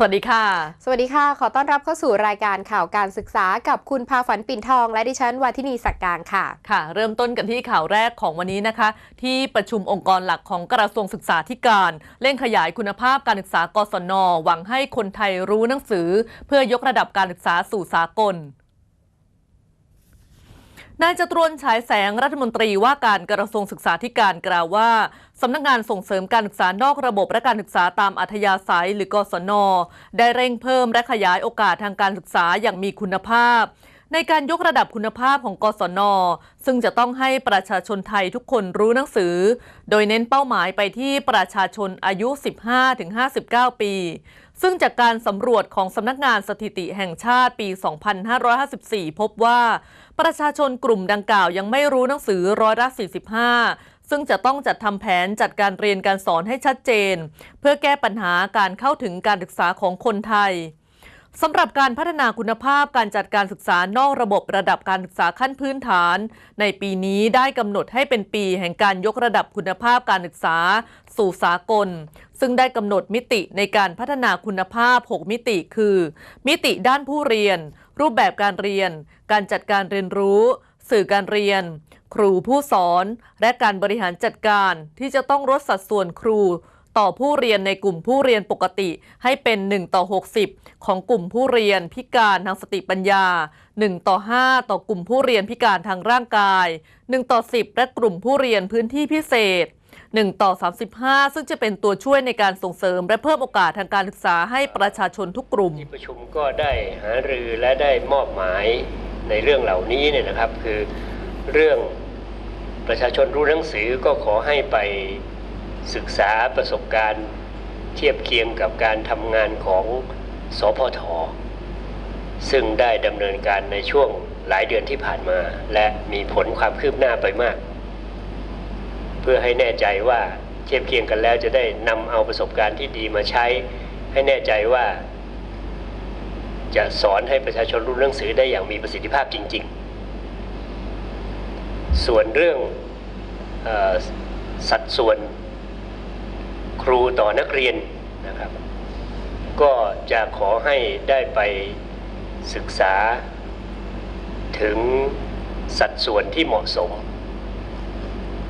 สวัสดีค่ะ สวัสดีค่ะ ขอต้อนรับเข้าสู่รายการข่าวการศึกษากับคุณพาฝันปิ่นทอง และดิฉันวัทินีสักการค่ะ ค่ะ เริ่มต้นกันที่ข่าวแรกของวันนี้นะคะ ที่ประชุมองค์กรหลักของกระทรวงศึกษาธิการ เร่งขยายคุณภาพการศึกษากศน หวังให้คนไทยรู้หนังสือ เพื่อยกระดับการศึกษาสู่สากล นายจตรวนฉายแสงรัฐมนตรีว่าการกระทรวงศึกษาธิการกล่าวว่าสำนักงานส่งเสริมการศึกษานอกระบบและการศึกษาตามอัธยาศัยหรือกศน ได้เร่งเพิ่มและขยายโอกาสทางการศึกษาอย่างมีคุณภาพ ในการยกระดับคุณภาพของกศน ซึ่งจะต้องให้ประชาชนไทยทุกคนรู้หนังสือ โดยเน้นเป้าหมายไปที่ประชาชนอายุ 15-59 ปี ซึ่งจากการสำรวจของสำนักงานสถิติแห่งชาติปี 2554 พบว่า ประชาชนกลุ่มดังกล่าวยังไม่รู้หนังสือร้อยละ 45ซึ่งจะต้องจัดทำแผนจัดการเรียนการสอนให้ชัดเจน เพื่อแก้ปัญหาการเข้าถึงการศึกษาของคนไทย สำหรับการพัฒนาคุณภาพการจัดการศึกษานอกระบบระดับการศึกษาขั้นพื้นฐาน ในปีนี้ได้กำหนดให้เป็นปีแห่งการยกระดับคุณภาพการศึกษา สู่สากล ซึ่งได้กำหนดมิติในการพัฒนาคุณภาพ 6 มิติคือ มิติด้านผู้เรียน รูปแบบการเรียน การจัดการเรียนรู้ สื่อการเรียน ครูผู้สอน และการบริหารจัดการที่จะต้องลดสัดส่วนครู ต่อผู้เรียนในกลุ่มผู้เรียนปกติ ให้เป็น 1 ต่อ 60 ของกลุ่มผู้เรียนพิการทางสติปัญญา 1 ต่อ 5 ต่อกลุ่มผู้เรียนพิการทางร่างกาย 1 ต่อ 10 และกลุ่มผู้เรียนพื้นที่พิเศษ 1 ต่อ 35 ซึ่งจะเป็นตัวช่วยในการส่งเสริม และเพิ่มโอกาสทางการศึกษาให้ประชาชนทุกกลุ่ม ที่ประชุมก็ได้หารือและได้มอบหมายในเรื่องเหล่านี้เนี่ยนะครับ คือเรื่องประชาชนรู้หนังสือก็ขอให้ไป ศึกษาประสบการณ์เทียบเคียงกับการทำงานของสพท ซึ่งได้ดำเนินการในช่วงหลายเดือนที่ผ่านมา และมีผลความคืบหน้าไปมาก เพื่อให้แน่ใจว่าเทียบเคียงกันแล้วจะได้นำเอาประสบการณ์ที่ดีมาใช้ ให้แน่ใจว่า จะสอนให้ประชาชนรู้หนังสือได้อย่างมีประสิทธิภาพจริง ๆ ส่วนเรื่องออสัดส่วน รูต่อนักเรียนนะครับ ก็จะขอให้ได้ไปศึกษา ถึงสัดส่วนที่เหมาะสม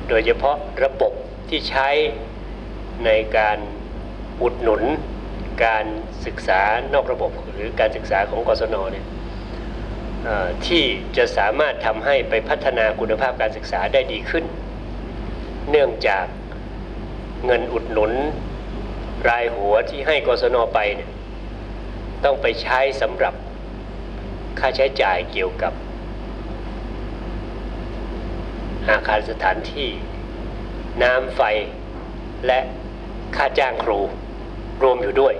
โดยเฉพาะระบบที่ใช้ในการอุดหนุนการศึกษานอกระบบหรือการศึกษาของกศนเนี่ยที่จะสามารถทำให้ไปพัฒนาคุณภาพการศึกษาได้ดีขึ้น เนื่องจาก เงินอุดหนุน รายหัวที่ให้กศนไปเนี่ยต้องไปใช้สำหรับค่าใช้จ่ายเกี่ยวกับ อาคารสถานที่ น้ำไฟและค่าจ้างครูรวมอยู่ด้วย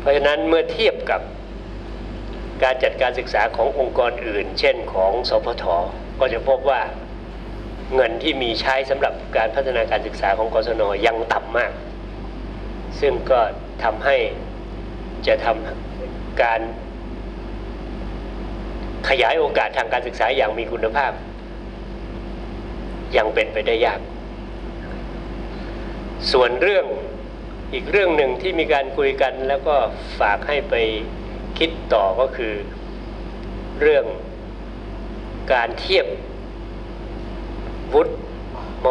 เพราะฉะนั้นเมื่อเทียบกับการจัดการศึกษาขององค์กรอื่น เช่นของสพทก็จะพบว่า เงินที่มีใช้สำหรับการพัฒนาการศึกษาของกศนยังต่ำมาก ซึ่งก็ทำให้จะทำการขยายโอกาสทางการศึกษาอย่างมีคุณภาพ ยังเป็นไปได้ยาก ส่วนเรื่องอีกเรื่องหนึ่งที่มีการคุยกันแล้วก็ฝากให้ไปคิดต่อก็คือเรื่องการเทียบ วุฒิม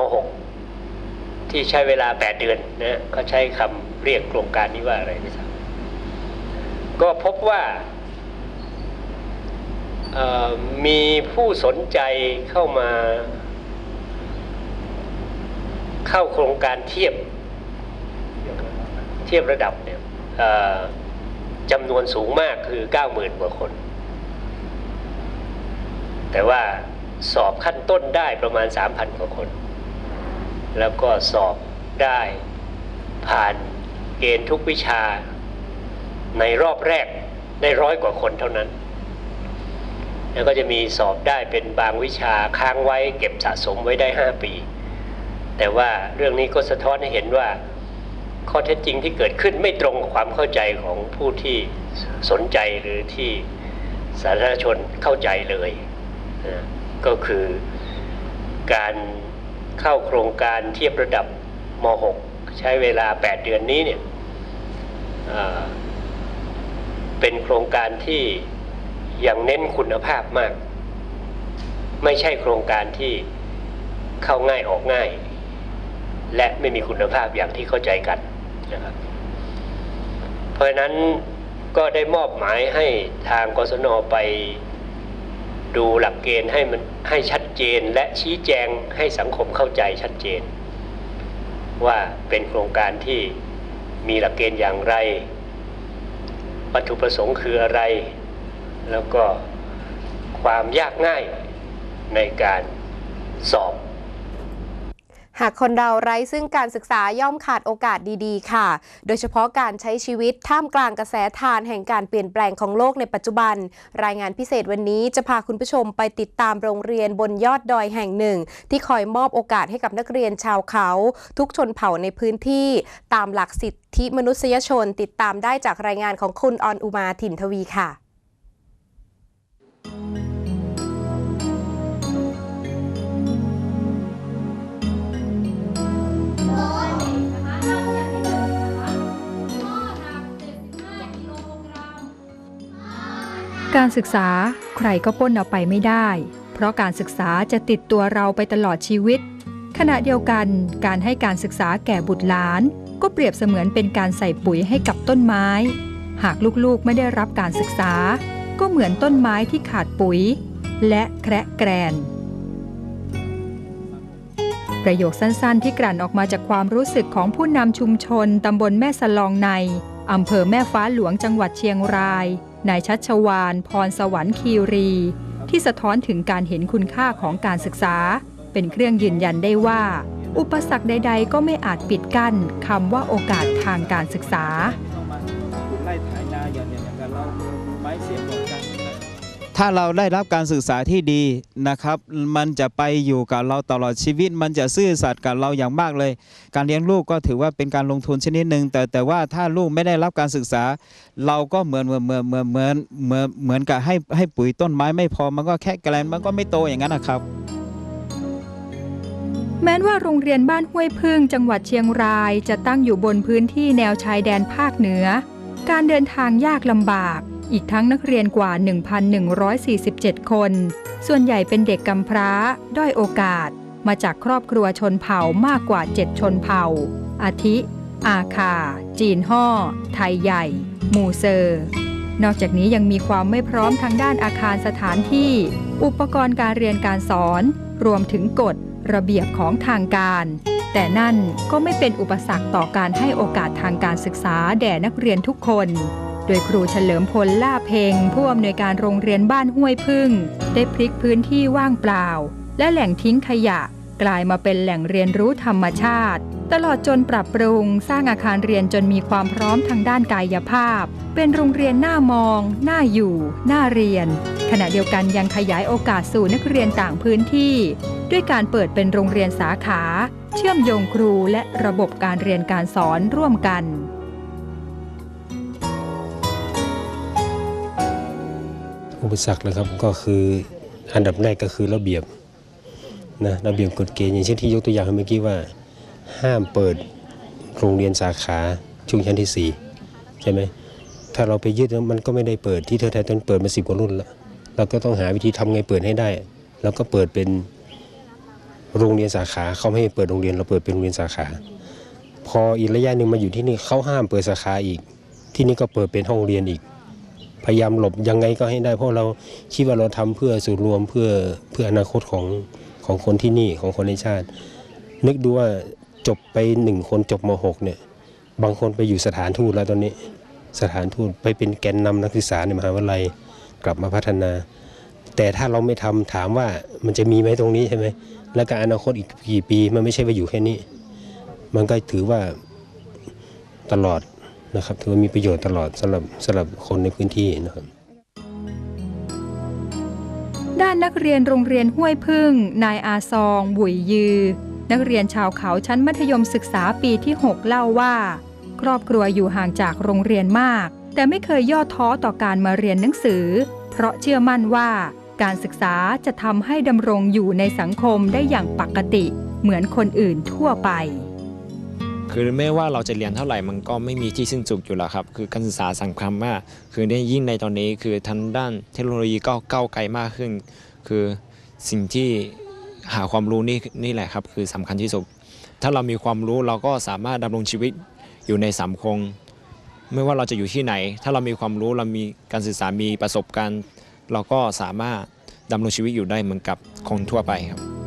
.6 ที่ใช้เวลา 8 เดือนนะเขาใช้คำเรียกโครงการนี้ว่าอะไรไม่ทราบก็พบว่ามีผู้สนใจเข้ามาเข้าโครงการเทียบเทียบระดับเนี่ยจำนวนสูงมากคือ 90,000 กว่าคน แต่ว่า สอบขั้นต้นได้ประมาณ 3,000กว่าคน แล้วก็สอบได้ผ่านเกณฑ์ทุกวิชา ในรอบแรกได้ร้อยกว่าคนเท่านั้น แล้วก็จะมีสอบได้เป็นบางวิชาค้างไว้เก็บสะสมไว้ได้ 5 ปี แต่ว่าเรื่องนี้ก็สะท้อนให้เห็นว่าข้อเท็จจริงที่เกิดขึ้นไม่ตรงความเข้าใจของผู้ที่สนใจหรือที่สาธารณชนเข้าใจเลยนะ ก็คือ การเข้าโครงการเทียบระดับม .6 ใช้เวลา 8 เดือนนี้เนี่ยเป็นโครงการที่ยังเน้นคุณภาพมาก ไม่ใช่โครงการที่เข้าง่ายออกง่าย และไม่มีคุณภาพอย่างที่เข้าใจกันนะครับเพราะนั้นก็ได้มอบหมายให้ทางกศนไป ดูหลักเกณฑ์ให้มันให้ชัดเจนและชี้แจงให้สังคมเข้าใจชัดเจน ว่าเป็นโครงการที่มีหลักเกณฑ์อย่างไร วัตถุประสงค์คืออะไร แล้วก็ความยากง่ายในการสอบ หากคนเราไร้ซึ่งการศึกษาย่อมขาดโอกาสดีๆ ค่ะ โดยเฉพาะการใช้ชีวิตท่ามกลางกระแสทานแห่งการเปลี่ยนแปลงของโลกในปัจจุบัน รายงานพิเศษวันนี้จะพาคุณผู้ชมไปติดตามโรงเรียนบนยอดดอยแห่งหนึ่ง ที่คอยมอบโอกาสให้กับนักเรียนชาวเขา ทุกชนเผ่าในพื้นที่ ตามหลักสิทธิมนุษยชนติดตามได้จากรายงานของคุณออนอุมาถิ่นทวีค่ะ การศึกษาใครก็พ้นเอาไปไม่ได้ เพราะการศึกษาจะติดตัวเราไปตลอดชีวิต ขณะเดียวกันการให้การศึกษาแก่บุตรหลาน ก็เปรียบเสมือนเป็นการใส่ปุ๋ยให้กับต้นไม้ หากลูกๆไม่ได้รับการศึกษา ก็เหมือนต้นไม้ที่ขาดปุ๋ย และแคระแกรนประโยคสั้นๆ ที่กลั่นออกมาจากความรู้สึกของผู้นำชุมชนตำบลแม่สลองในอำเภอแม่ฟ้าหลวงจังหวัดเชียงราย นายชัชวานพรสวรรค์คีรี ที่สะท้อนถึงการเห็นคุณค่าของการศึกษา เป็นเครื่องยืนยันได้ว่า อุปสรรคใด ๆ ก็ไม่อาจปิดกั้นคำว่าโอกาสทางการศึกษา ถ้าเราได้รับการศึกษาที่ดีนะครับ มันจะไปอยู่กับเราตลอดชีวิต มันจะซื่อสัตย์กับเราอย่างมากเลย การเลี้ยงลูกก็ถือว่าเป็นการลงทุนชนิดหนึ่งแต่แต่ว่าถ้าลูกไม่ได้รับการศึกษา เราก็เหมือนเหมือนเหมือนเหมือนเหมือนเหมือนเหมือนกับให้ให้ปุ๋ยต้นไม้ไม่พอมันก็แค่แกลนมันก็ไม่โตอย่างนั้นนะครับ แม้ว่าโรงเรียนบ้านห้วยพึ่งจังหวัดเชียงรายจะตั้งอยู่บนพื้นที่แนวชายแดนภาคเหนือ การเดินทางยากลำบาก อีกทั้งนักเรียนกว่า 1,147 คน ส่วนใหญ่เป็นเด็กกำพร้า ด้อยโอกาส มาจากครอบครัวชนเผ่ามากกว่า 7 ชนเผ่า อาทิ อาคา จีนห่อ ไทยใหญ่ มูเซอร์ นอกจากนี้ยังมีความไม่พร้อมทางด้านอาคารสถานที่ อุปกรณ์การเรียนการสอน รวมถึงกฎระเบียบของทางการ แต่นั่นก็ไม่เป็นอุปสรรคต่อการให้โอกาสทางการศึกษาแด่นักเรียนทุกคน โดยครูเฉลิมพลล่าเพงผู้อำนวยการโรงเรียนบ้านห้วยพึ่ง ได้พลิกพื้นที่ว่างเปล่า และแหล่งทิ้งขยะกลายมาเป็นแหล่งเรียนรู้ธรรมชาติ ตลอดจนปรับปรุงสร้างอาคารเรียนจนมีความพร้อมทางด้านกายภาพ เป็นโรงเรียนน่ามองน่าอยู่น่าเรียน ขณะเดียวกันยังขยายโอกาสสู่นักเรียนต่างพื้นที่ ด้วยการเปิดเป็นโรงเรียนสาขา เชื่อมโยงครูและระบบการเรียนการสอนร่วมกัน อุปสรรคนะครับก็คืออันดับแรกก็คือระเบียบนะระเบียบกฎเกณฑ์อย่างเช่นที่ยกตัวอย่างเมื่อกี้ว่า ห้ามเปิดโรงเรียนสาขาช่วงชั้นที่4ใช่ไหมถ้าเราไปยึดมันก็ไม่ได้เปิดที่เธอไทยตอนเปิดมาสิบกว่ารุ่นแล้วเราก็ต้องหาวิธีทำไงเปิดให้ได้ แล้วก็เปิดเป็นโรงเรียนสาขาเขาไม่ให้เปิดโรงเรียนเราเปิดเป็นโรงเรียนสาขา พออีกระยะหนึ่งมาอยู่ที่นี่เขาห้ามเปิดสาขาอีก ที่นี่ก็เปิดเป็นห้องเรียนอีก พยายามหลบยังไงก็ให้ได้ เพราะเราคิดว่าเราทำเพื่อส่วนรวมเพื่อเพื่ออนาคตของของคนที่นี่ของคนในชาติ นึกดูว่าจบไปหนึ่งคนจบม .6 เนี่ยบางคนไปอยู่สถานทูตแล้วตอนนี้ สถานทูตไปเป็นแกนนำนักศึกษาในมหาวิทยาลัยกลับมาพัฒนา แต่ถ้าเราไม่ทำถามว่ามันจะมีไหมตรงนี้ใช่ไหมแล้วการอนาคตอีกกี่ปีมันไม่ใช่ว่าอยู่แค่นี้ มันก็ถือว่าตลอด นะครับถือว่ามีประโยชน์ตลอดสำหรับสำหรับคนในพื้นที่นะครับด้านนักเรียนโรงเรียนห้วยพึ่ง นายอาซองบุยยือ นักเรียนชาวเขาชั้นมัธยมศึกษาปีที่ 6 เล่าว่า ครอบครัวอยู่ห่างจากโรงเรียนมาก แต่ไม่เคยย่อท้อต่อการมาเรียนหนังสือ เพราะเชื่อมั่นว่าการศึกษาจะทำให้ดำรงอยู่ในสังคมได้อย่างปกติ เหมือนคนอื่นทั่วไป คือไม่ว่าเราจะเรียนเท่าไหร่มันก็ไม่มีที่สิ้นสุดอยู่แล้วครับ คือการศึกษาสำคัญมาก คือในยิ่งในตอนนี้คือทางด้านเทคโนโลยีก็ก้าวไกลมากขึ้น คือสิ่งที่หาความรู้นี่นี่แหละครับคือสำคัญที่สุด ถ้าเรามีความรู้เราก็สามารถดำรงชีวิตอยู่ในสังคมไม่ว่าเราจะอยู่ที่ไหน ถ้าเรามีความรู้เรามีการศึกษามีประสบการณ์ เราก็สามารถดำรงชีวิตอยู่ได้เหมือนกับคนทั่วไปครับ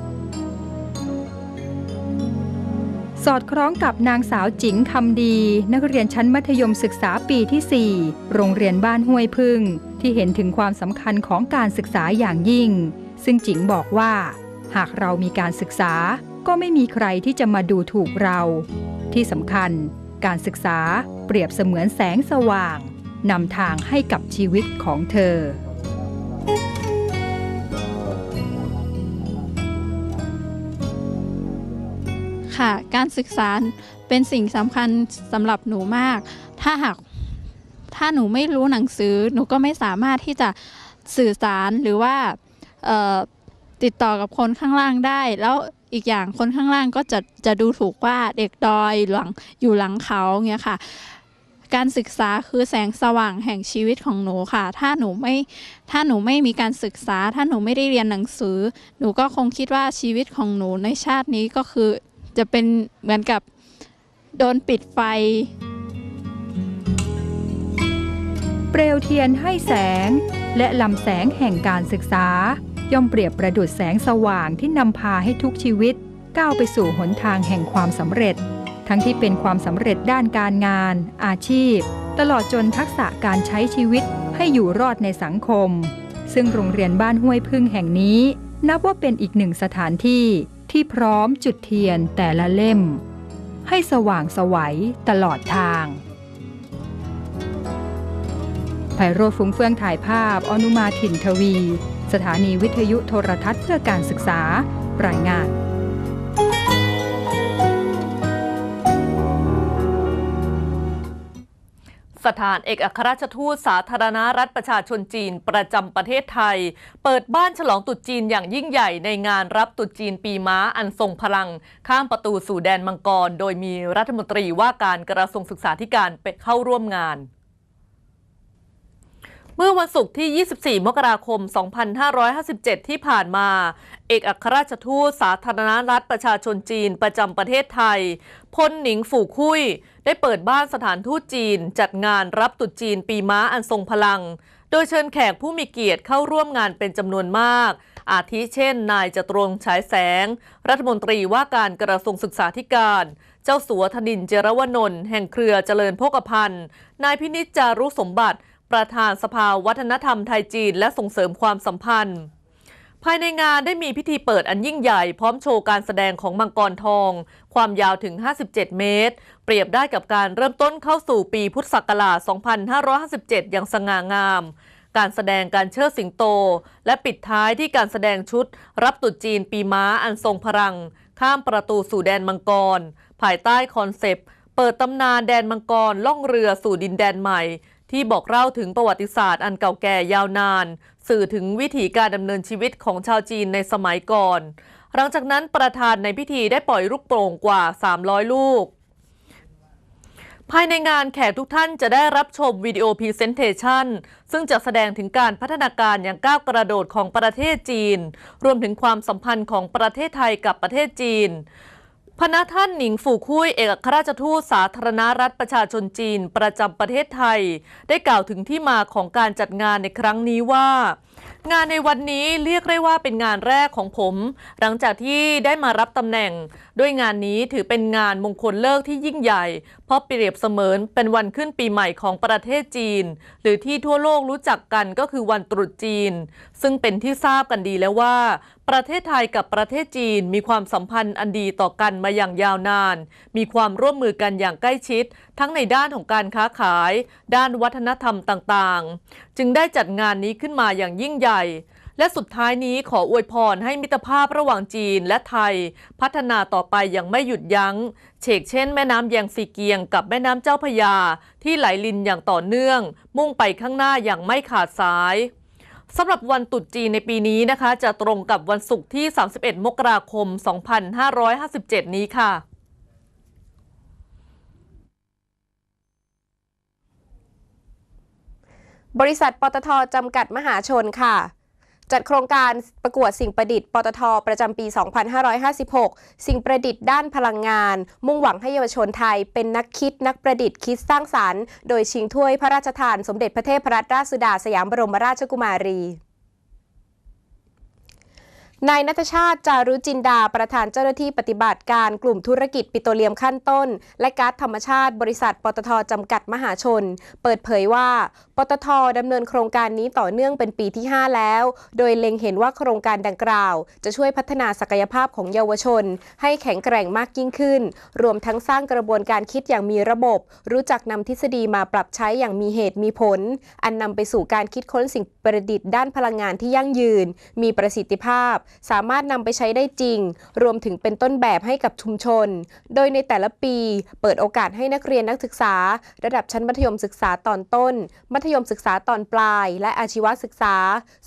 สอดคล้องกับนางสาวจิงคำดี นักเรียนชั้นมัธยมศึกษาปีที่ 4 โรงเรียนบ้านห้วยพึ่ง ที่เห็นถึงความสำคัญของการศึกษาอย่างยิ่ง ซึ่งจิงบอกว่า หากเรามีการศึกษาก็ไม่มีใครที่จะมาดูถูกเรา ที่สำคัญ การศึกษาเปรียบเสมือนแสงสว่างนำทางให้กับชีวิตของเธอ ค่ะ การศึกษาเป็นสิ่งสำคัญสำหรับหนูมาก ถ้าหากถ้าหนูไม่รู้หนังสือ หนูก็ไม่สามารถที่จะสื่อสารหรือว่าติดต่อกับคนข้างล่างได้ แล้วอีกอย่างคนข้างล่างก็จะจะดูถูกว่าเด็กดอยหลังอยู่หลังเขาเงี้ยค่ะ การศึกษาคือแสงสว่างแห่งชีวิตของหนูค่ะ ถ้าหนูไม่ถ้าหนูไม่มีการศึกษา ถ้าหนูไม่ได้เรียนหนังสือ หนูก็คงคิดว่าชีวิตของหนูในชาตินี้ก็คือ จะเป็นเหมือนกับโดนปิดไฟ เปลวเทียนให้แสง และลำแสงแห่งการศึกษา ย่อมเปรียบประดุดแสงสว่างที่นำพาให้ทุกชีวิต ก้าวไปสู่หนทางแห่งความสำเร็จ ทั้งที่เป็นความสำเร็จด้านการงาน อาชีพ ตลอดจนทักษะการใช้ชีวิตให้อยู่รอดในสังคม ซึ่งโรงเรียนบ้านห้วยพึ่งแห่งนี้ นับว่าเป็นอีกหนึ่งสถานที่ ที่พร้อมจุดเทียนแต่ละเล่ม ให้สว่างสวัยตลอดทางไพโรธฟุ้งเฟื่องถ่ายภาพ อนุมาถิ่นทวี สถานีวิทยุโทรทัศน์เพื่อการศึกษารายงาน สถานเอกอัครราชทูตสาธารณรัฐประชาชนจีนประจำประเทศไทย เปิดบ้านฉลองตุดจีนอย่างยิ่งใหญ่ในงานรับตุดจีนปีม้าอันทรงพลัง ข้ามประตูสู่แดนมังกร โดยมีรัฐมนตรีว่าการกระทรวงศึกษาธิการไปเข้าร่วมงาน เมื่อวันศุกร์ที่ 24 มกราคม 2557 ที่ผ่านมา เอกอัครราชทูตสาธารณรัฐประชาชนจีนประจำประเทศไทย พลหนิงฝู่คุย ได้เปิดบ้านสถานทูตจีน จัดงานรับตรุษจีนปีม้าอันทรงพลัง โดยเชิญแขกผู้มีเกียรติเข้าร่วมงานเป็นจำนวนมาก อาทิเช่น นายจตรงฉายแสง รัฐมนตรีว่าการกระทรวงศึกษาธิการเจ้าสัวธนินเจรวนนท์แห่งเครือเจริญโภคภัณฑ์ นายพินิจจารุสมบัติ ประธานสภาวัฒนธรรมไทยจีนและส่งเสริมความสัมพันธ์ ภายในงานได้มีพิธีเปิดอันยิ่งใหญ่พร้อมโชว์การแสดงของมังกรทอง ความยาวถึง 57 เมตร เปรียบได้กับการเริ่มต้นเข้าสู่ปีพุทธศักราช 2557 อย่างสง่างาม การแสดงการเชิดสิงโต และปิดท้ายที่การแสดงชุด รับตรุษจีนปีม้าอันทรงพลัง ข้ามประตูสู่แดนมังกร ภายใต้คอนเซปต์เปิดตำนานแดนมังกรล่องเรือสู่ดินแดนใหม่ ที่บอกเล่าถึงประวัติศาสตร์อันเก่าแก่ยาวนาน สื่อถึงวิถีการดำเนินชีวิตของชาวจีนในสมัยก่อน หลังจากนั้นประธานในพิธีได้ปล่อยลูกโป่งกว่า 300 ลูก ภายในงานแขกทุกท่านจะได้รับชมวิดีโอพรีเซนเทชันซึ่งจะแสดงถึงการพัฒนาการอย่างก้าวกระโดดของประเทศจีน รวมถึงความสัมพันธ์ของประเทศไทยกับประเทศจีน พระท่านหนิงฝู่คุยเอกอัครราชทูตสาธารณรัฐประชาชนจีนประจำประเทศไทย ได้กล่าวถึงที่มาของการจัดงานในครั้งนี้ว่า งานในวันนี้เรียกได้ว่าเป็นงานแรกของผม หลังจากที่ได้มารับตำแหน่ง ด้วยงานนี้ถือเป็นงานมงคลเลิกที่ยิ่งใหญ่ เพราะเปรียบเสมือนเป็นวันขึ้นปีใหม่ของประเทศจีน หรือที่ทั่วโลกรู้จักกันก็คือวันตรุษจีน ซึ่งเป็นที่ทราบกันดีแล้วว่า ประเทศไทยกับประเทศจีนมีความสัมพันธ์อันดีต่อกันมาอย่างยาวนาน มีความร่วมมือกันอย่างใกล้ชิด ทั้งในด้านของการค้าขาย ด้านวัฒนธรรมต่างๆ จึงได้จัดงานนี้ขึ้นมาอย่างยิ่งใหญ่ และสุดท้ายนี้ขออวยพรให้มิตรภาพระหว่างจีนและไทย พัฒนาต่อไปอย่างไม่หยุดยัง้ง เฉกเช่นแม่น้ำแยงซีเกียงกับแม่น้ำเจ้าพยา ที่ไหลลินอย่างต่อเนื่อง มุ่งไปข้างหน้าอย่างไม่ขาดสายสำหรับวันตรุษจีนในปีนี้นะคะ จะตรงกับวันศุกร์ที่ 31 มกราคม 2557 นี้ค่ะบริษัทปตทจำกัดมหาชนค่ะ จัดโครงการประกวดสิ่งประดิษฐ์ ปตท ประจำปี 2556 สิ่งประดิษฐ์ด้านพลังงาน มุ่งหวังให้เยาวชนไทยเป็นนักคิดนักประดิษฐ์คิดสร้างสารรค์ โดยชิงถ้วยพระราชทานสมเด็จพระเทพรัตนราชสุดาสยามบรมราชกุมารี นายนัทชาติจารุจินดา ประธานเจ้าหน้าที่ปฏิบัติการกลุ่มธุรกิจปิโตรเลียมขั้นต้น และก๊าซธรรมชาติบริษัท ปตทจำกัดมหาชน เปิดเผยว่า ปตทดำเนินโครงการนี้ต่อเนื่องเป็นปีที่ 5 แล้ว โดยเล็งเห็นว่าโครงการดังกล่าว จะช่วยพัฒนาศักยภาพของเยาวชน ให้แข็งแกร่งมากยิ่งขึ้น รวมทั้งสร้างกระบวนการคิดอย่างมีระบบ รู้จักนำทฤษฎีมาปรับใช้อย่างมีเหตุมีผล อันนำไปสู่การคิดค้นสิ่งประดิษฐ์ด้านพลังงานที่ยั่งยืน มีประสิทธิภาพสามารถนำไปใช้ได้จริง รวมถึงเป็นต้นแบบให้กับชุมชน โดยในแต่ละปีเปิดโอกาสให้นักเรียนนักศึกษา ระดับชั้นมัธยมศึกษาตอนต้น มัธยมศึกษาตอนปลาย และอาชีวศึกษา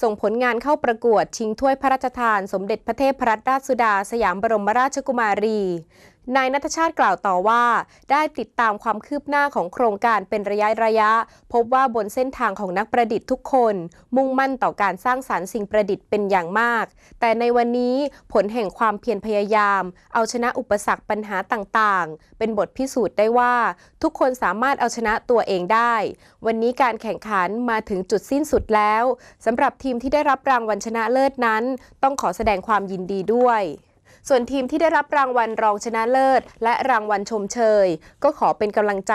ส่งผลงานเข้าประกวดชิงถ้วยพระราชทาน สมเด็จพระเทพรัตนราชสุดา สยามบรมราชกุมารี นายนัทชาติกล่าวต่อว่า ได้ติดตามความคืบหน้าของโครงการเป็นระยะระยะ พบว่าบนเส้นทางของนักประดิษฐ์ทุกคน มุ่งมั่นต่อการสร้างสารรค์สิ่งประดิษฐ์เป็นอย่างมาก แต่ในวันนี้ผลแห่งความเพียรพยายาม เอาชนะอุปสรรคปัญหาต่างๆ เป็นบทพิสูจน์ได้ว่า ทุกคนสามารถเอาชนะตัวเองได้ วันนี้การแข่งขันมาถึงจุดสิ้นสุดแล้วสำหรับทีมที่ได้รับรางวัลชนะเลิศนั้น ต้องขอแสดงความยินดีด้วย ส่วนทีมที่ได้รับรางวัลรองชนะเลิศ และรางวัลชมเชย ก็ขอเป็นกำลังใจ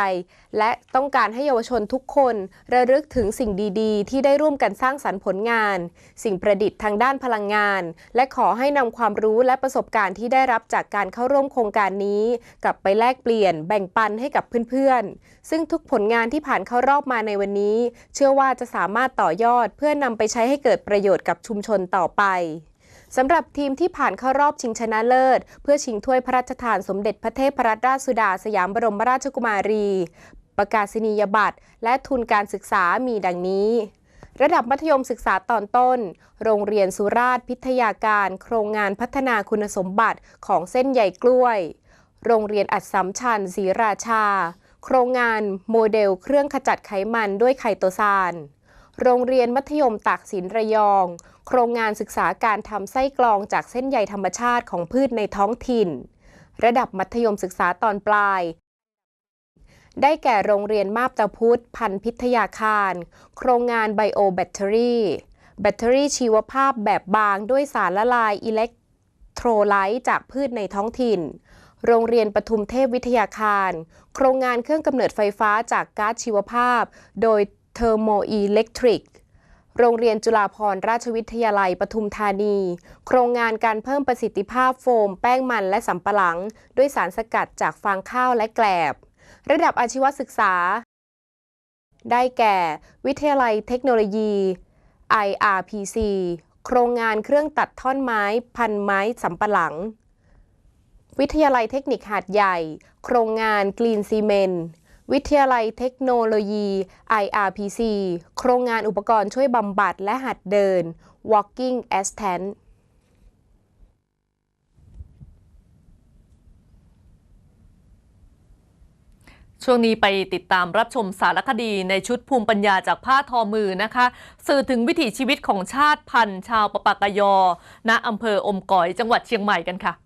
และต้องการให้เยาวชนทุกคน ระลึกถึงสิ่งดีๆ ที่ได้ร่วมกันสร้างสรรค์ผลงาน สิ่งประดิษฐ์ทางด้านพลังงาน และขอให้นำความรู้และประสบการณ์ที่ได้รับจากการเข้าร่วมโครงการนี้ กลับไปแลกเปลี่ยน แบ่งปันให้กับเพื่อนๆ ซึ่งทุกผลงานที่ผ่านเข้ารอบมาในวันนี้ เชื่อว่าจะสามารถต่อยอดเพื่อนำไปใช้ให้เกิดประโยชน์กับชุมชนต่อไป สำหรับทีมที่ผ่านเข้ารอบชิงชนะเลิศ เพื่อชิงถ้วยพระราชทานสมเด็จพระเทพรัตนราชสุดาสยามบรมราชกุมารี ประกาศนียบัตร และทุนการศึกษามีดังนี้ ระดับมัธยมศึกษาตอนต้น โรงเรียนสุราษฎร์พิทยาการ โครงงานพัฒนาคุณสมบัติของเส้นใยกล้วย โรงเรียนอัดสำชัญศรีราชา โครงงานโมเดลเครื่องขจัดไขมันด้วยไคโตซาน โรงเรียนมัธยมตากสินระยอง โครงงานศึกษาการทำไส้กรองจากเส้นใยธรรมชาติของพืชในท้องถิ่น ระดับมัธยมศึกษาตอนปลาย ได้แก่โรงเรียนมาบตาพุธพันธ์พิทยาคาร โครงงานไบโอแบตเตอรี่ แบตเตอรี่ชีวภาพแบบบางด้วยสารละลายอิเล็กโทรไลต์จากพืชในท้องถิ่น โรงเรียนปทุมเทพวิทยาคาร โครงงานเครื่องกำเนิดไฟฟ้าจากก๊าซชีวภาพ โดย เทอร์โมอิเล็กทริก โรงเรียนจุฬาภรณราชวิทยาลัยปทุมธานี โครงงานการเพิ่มประสิทธิภาพโฟม แป้งมันและสำปะหลัง ด้วยสารสกัดจากฟางข้าวและแกลบ ระดับอาชีวศึกษา ได้แก่ วิทยาลัยเทคโนโลยี IRPC โครงงานเครื่องตัดท่อนไม้ พันไม้สำปะหลัง วิทยาลัยเทคนิคหาดใหญ่ โครงงานกรีนซีเมนต์ วิทยาลัยเทคโนโลยี IRPC โครงงานอุปกรณ์ช่วยบำบัดและหัดเดิน Walking Assistant ช่วงนี้ไปติดตามรับชมสารคดีในชุดภูมิปัญญาจากผ้าทอมือนะคะ สื่อถึงวิถีชีวิตของชาติพันธุ์ชาวปะปากยอ ณอำเภออมก๋อยจังหวัดเชียงใหม่กันค่ะ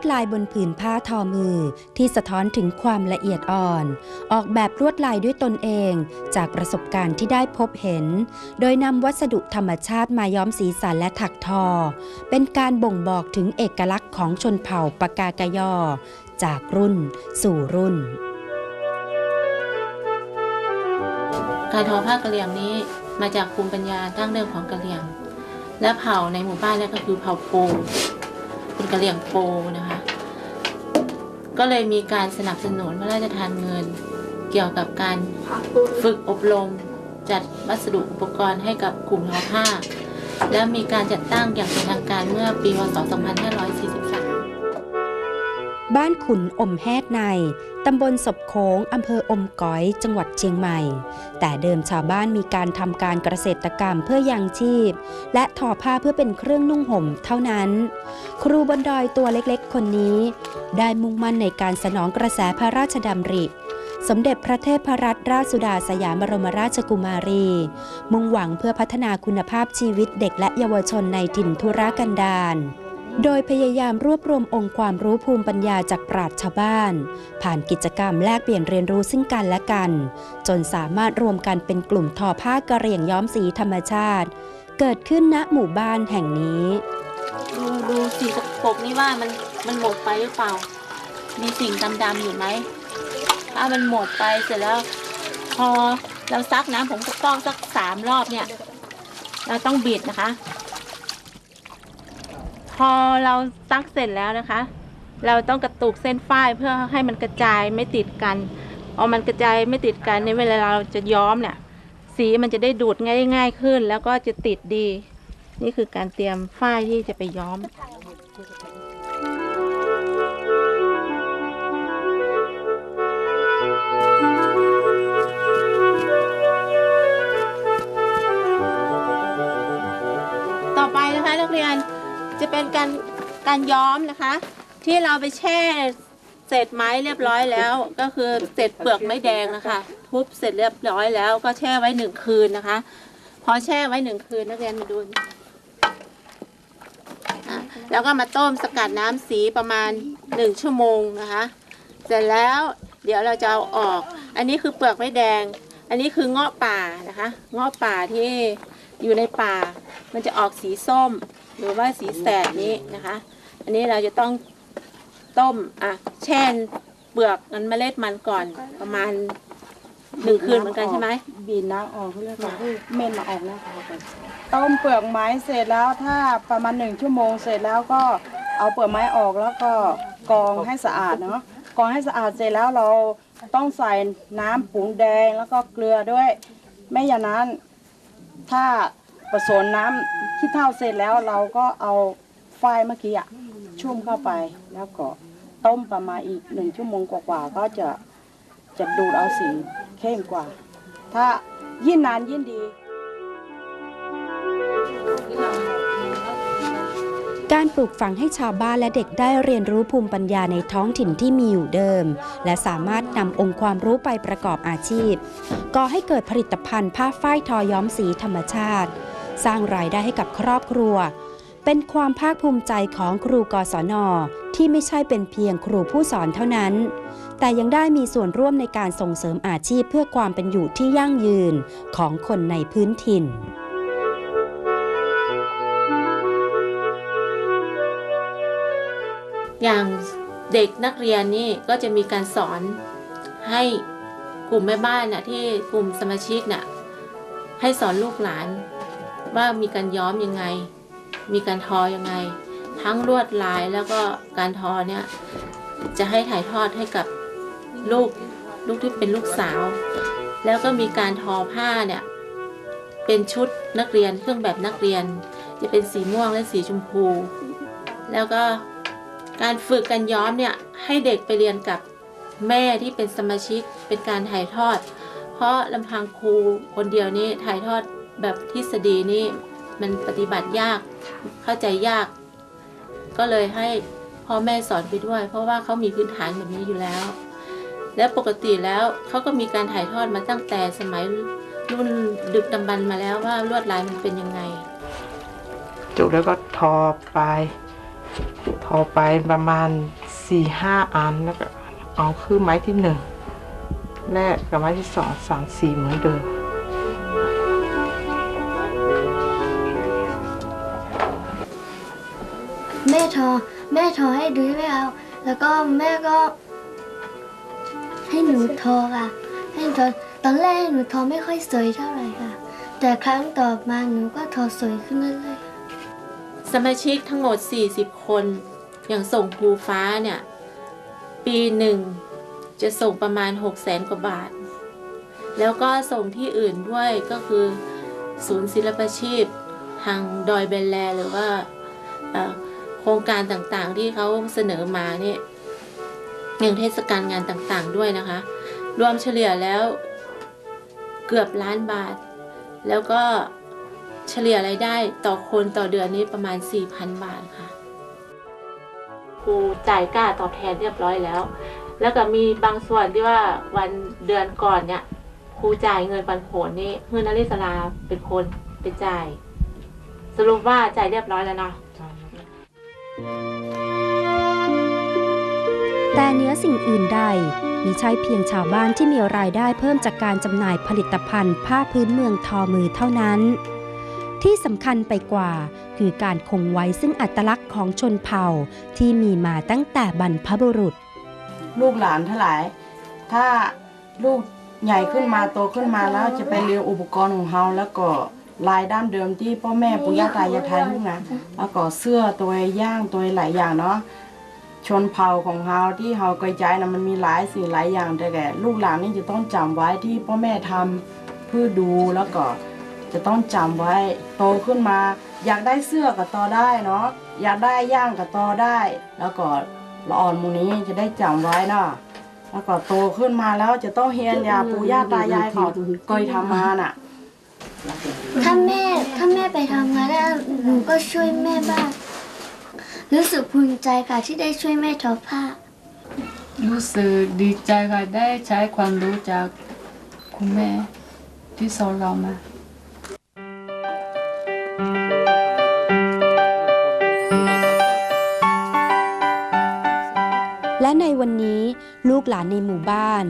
ดลายบนผืนผ้าทอมือที่สะท้อนถึงความละเอียดอ่อน ออกแบบลวดลายด้วยตนเอง จากประสบการณ์ที่ได้พบเห็น โดยนำวัสดุธรรมชาติมาย้อมสีสันและถักทอ เป็นการบ่งบอกถึงเอกลักษณ์ของชนเผ่าปากากยอ จากรุ่นสู่รุ่น การทอผ้ากะเหรี่ยงนี้มาจากภูมิปัญญาดั้งเดิมของกะเหรี่ยง และเผ่าในหมู่บ้านนั่นก็คือเผ่าโปเป็นกะเหรี่ยงโปนะคะ ก็เลยมีการสนับสนุนพระราชทานเงิน เกี่ยวกับการฝึกอบรม จัดวัสดุอุปกรณ์ให้กับกลุ่มทอผ้า แล้วมีการจัดตั้งอย่างเป็นทางการเมื่อปีพศ 2543 บ้านขุนอมแฮดใน ตำบลศพโขงอำเภออมก๋อย จังหวัดเชียงใหม่ แต่เดิมชาวบ้านมีการทำการเกษตรกรรมเพื่อยังชีพ และทอผ้าเพื่อเป็นเครื่องนุ่งห่มเท่านั้น ครูบนดอยตัวเล็กๆ คนนี้ ได้มุ่งมั่นในการสนองกระแสพระราชดำริสมเด็จพระเทพรัตนราชสุดาสยามบรมราชกุมารี มุ่งหวังเพื่อพัฒนาคุณภาพชีวิตเด็กและเยาวชนในถิ่นทุรกันดาร โดยพยายามรวบรวมองค์ความรู้ภูมิปัญญาจากปราชญ์ชาวบ้าน ผ่านกิจกรรมแลกเปลี่ยนเรียนรู้ซึ่งกันและกัน จนสามารถรวมกันเป็นกลุ่มทอผ้ากระเหรี่ยงย้อมสีธรรมชาติ เกิดขึ้นณหมู่บ้านแห่งนี้ดูดูสีปกนี่ว่ามันมันหมดไปหรือเปล่า มีสิ่งดำๆอยู่ไหมถ้ามันหมดไปเสร็จแล้ว พอเราซักน้ำผมก็ฟอกสักสามรอบเนี่ย เราต้องบิดนะคะ พอเราซักเสร็จแล้วนะคะ เราต้องกระตุกเส้นฝ้ายเพื่อให้มันกระจายไม่ติดกันเอามันกระจายไม่ติดกันในเวลาเราจะย้อมเนี่ย สีมันจะได้ดูดง่ายง่ายขึ้น แล้วก็จะติดดี นี่คือการเตรียมฝ้ายที่จะไปย้อม เป็นการการย้อมนะคะ ที่เราไปแช่เศษไม้เรียบร้อยแล้ว ก็คือเศษเปลือกไม้แดงนะคะ ทุบเสร็จเรียบร้อยแล้วก็แช่ไว้หนึ่งคืนนะคะ พอแช่ไว้หนึ่งคืนนักเรียนมาดูแล้วก็มาต้มสกัดน้ำสีประมาณหนึ่งชั่วโมงนะคะ เสร็จแล้วเดี๋ยวเราจะเอาออก อันนี้คือเปลือกไม้แดง อันนี้คือเงาะป่านะคะ เงาะป่าที่อยู่ในป่า มันจะออกสีส้ม หรือว่าสีแสดนี้นะคะ อันนี้เราจะต้องต้มอะแช่เปลือกมันเมล็ดมันก่อนประมาณหนึ่งคืนเหมือนกันใช่ไหมบีบน้ำออกเขาเรียกว่าเม่นมาออกนะต้มเปลือกไม้เสร็จแล้วถ้าประมาณหนึ่งชั่วโมงเสร็จแล้วก็เอาเปลือกไม้ออกแล้วก็กรองให้สะอาดเนาะกรองให้สะอาดเสร็จแล้วเราต้องใส่น้ำปูนแดงแล้วก็เกลือด้วย ไม่อย่างนั้น ถ้า ผสมน้ำที่เท่าเสร็จแล้วเราก็เอาไฟเมื่อกี้อะชุ่มเข้าไปแล้วก็ต้มประมาณอีกหนึ่งชั่วโมงกว่าๆก็จะจะดูดเอาสีเข้มกว่า ถ้ายิ่งนานยิ่งดี การปลูกฝังให้ชาวบ้านและเด็กได้เรียนรู้ภูมิปัญญาในท้องถิ่นที่มีอยู่เดิม และสามารถนำองค์ความรู้ไปประกอบอาชีพก่อให้เกิดผลิตภัณฑ์ผ้าฝ้ายทอย้อมสีธรรมชาติ สร้างรายได้ให้กับครอบครัว เป็นความภาคภูมิใจของครูกศนที่ไม่ใช่เป็นเพียงครูผู้สอนเท่านั้น แต่ยังได้มีส่วนร่วมในการส่งเสริมอาชีพเพื่อความเป็นอยู่ที่ยั่งยืนของคนในพื้นถิ่นอย่างเด็กนักเรียนนี่ก็จะมีการสอนให้กลุ่มแม่บ้านน่ะที่กลุ่มสมาชิกน่ะให้สอนลูกหลาน ว่ามีการย้อมยังไง มีการทอยังไง ทั้งลวดลายแล้วก็การทอเนี่ยจะให้ถ่ายทอดให้กับลูกลูกที่เป็นลูกสาว แล้วก็มีการทอผ้าเนี่ยเป็นชุดนักเรียนเครื่องแบบนักเรียน จะเป็นสีม่วงและสีชมพู แล้วก็การฝึกการย้อมเนี่ยให้เด็กไปเรียนกับแม่ที่เป็นสมาชิกเป็นการถ่ายทอด เพราะลำพังครูคนเดียวนี่ถ่ายทอด แบบทฤษฎีนี่มันปฏิบัติยากเข้าใจยาก ก็เลยให้พ่อแม่สอนไปด้วย เพราะว่าเขามีพื้นฐานแบบนี้อยู่แล้ว และปกติแล้วเขาก็มีการถ่ายทอดมาตั้งแต่สมัยรุ่นดึกดำบรรพ์มาแล้วว่าลวดลายมันเป็นยังไง จุแล้วก็ทอไป ทอไปประมาณสี่ห้าอันแล้วก็เอาคือไม้ที่หนึ่งแรกกับไม้ที่สองสามสี่เหมือนเดิม แม่ทอ แม่ทอให้ดูไม่เอา แล้วก็แม่ก็ ให้หนูทอค่ะ ให้หนูทอตอนแรกหนูทอไม่ค่อยสวยเท่าไหร่ค่ะ แต่ครั้งต่อมาหนูก็ทอสวยขึ้นเรื่อยๆสมาชิกทั้งหมด 40 คน อย่างส่งครูฟ้าเนี่ย ปีหนึ่งจะส่งประมาณ 6 0แสนกว่าบาท แล้วก็ส่งที่อื่นด้วยก็คือศูนย์ศิลปาชีพ ทางดอยเบลแลหรือว่า โครงการต่างๆ ที่เขาเสนอมาเนี่ยอย่างเทศกาลงานต่างๆด้วยนะคะ รวมเฉลี่ยแล้วเกือบล้านบาท แล้วก็เฉลี่ยรายได้ต่อคนต่อเดือนนี้ประมาณ 4,000 บาทค่ะครูจ่ายค่าตอบแทนเรียบร้อยแล้ว แล้วก็มีบางส่วนที่ว่าวันเดือนก่อนเนี่ยครูจ่ายเงินปันผลนี่เพื่อนนริศราเป็นคนไปจ่าย สรุปว่าจ่ายเรียบร้อยแล้วเนาะ แต่เนื้อสิ่งอื่นใดมิใช่เพียงชาวบ้านที่มีรายได้เพิ่มจากการจำหน่ายผลิตภัณฑ์ผ้าพื้นเมืองทอมือเท่านั้น ที่สำคัญไปกว่าคือการคงไว้ซึ่งอัตลักษณ์ของชนเผ่าที่มีมาตั้งแต่บรรพบุรุษ ลูกหลานทั้งหลาย ถ้าลูกใหญ่ขึ้นมาโตขึ้นมาแล้วจะไปเรียนอุปกรณ์ของเฮาแล้วก็ ลายด้ามเดิมที่พ่อแม่ปู่ย่าตายายไทยลูกนะแล้วก็เสื้อตัวย่างตัวหลายอย่างเนาะชนเผ่าของเฮาที่เฮาเคยใจนะมันมีหลายสิ่งหลายอย่างแต่แก่ลูกหลานนี่จะต้องจำไว้ที่พ่อแม่ทำเพื่อดูแล้วก็จะต้องจำไว้โตขึ้นมา อยากได้เสื้อกับต่อได้เนาะอยากได้ย่างกับต่อได้ แล้วก็ละอ่อนหมูนี้จะได้จำไว้เนาะแล้วก็โตขึ้นมาแล้วจะต้องเฮียนยาปู่ย่าตายายเขาเคยทำมาน่ะ ถ้าแม่ถ้าแม่ไปทำงานได้หนูก็ช่วยแม่บ้าง รู้สึกภูมิใจค่ะที่ได้ช่วยแม่ทอผ้า รู้สึกดีใจค่ะได้ใช้ความรู้จากคุณแม่ที่สอนเรามาและในวันนี้ลูกหลานในหมู่บ้าน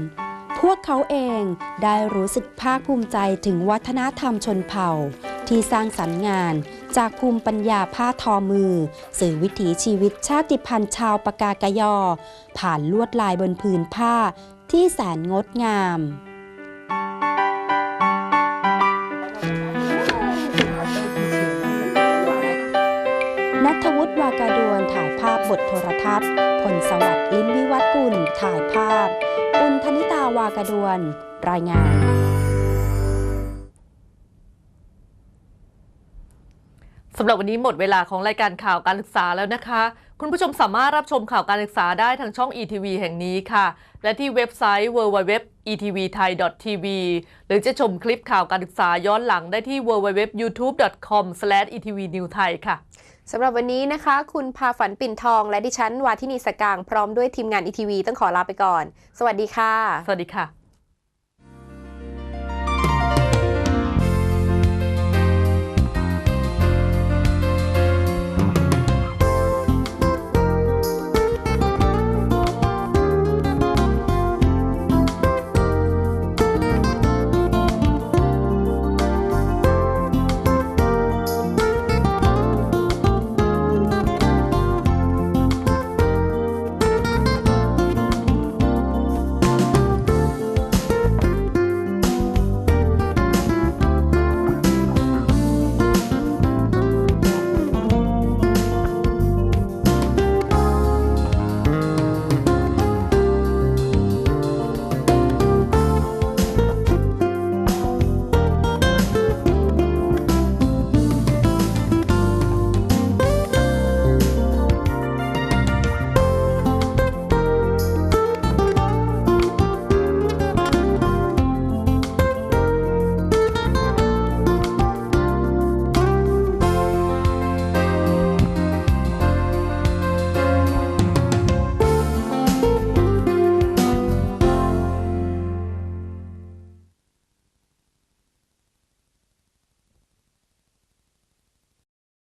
พวกเขาเองได้รู้สึกภาคภูมิใจถึงวัฒนธรรมชนเผ่า ที่สร้างสรรค์งานจากภูมิปัญญาผ้าทอมือ สื่อวิถีชีวิตชาติพันธุ์ชาวปากากยอ ผ่านลวดลายบนผืนผ้าที่แสนงดงามนัทวุฒิวากาดวนถ่ายภาพบทโทรทัศน์พลสวัสดิ์ลิ้มวิวัฒกุลถ่ายภาพ ปุณธนิตาวากาดวน รายงาน สำหรับวันนี้หมดเวลาของรายการข่าวการศึกษาแล้วนะคะ คุณผู้ชมสามารถรับชมข่าวการศึกษาได้ทางช่อง ETV แห่งนี้ค่ะ และที่เว็บไซต์ www.etvthai.tv หรือจะชมคลิปข่าวการศึกษาย้อนหลังได้ที่ www.youtube.com/etvnewthai ค่ะ สำหรับวันนี้นะคะ คุณพาฝันปิ่นทอง และดิฉันวาทินีสกางพร้อมด้วยทีมงานอีทีวีต้องขอลาไปก่อน สวัสดีค่ะ สวัสดีค่ะ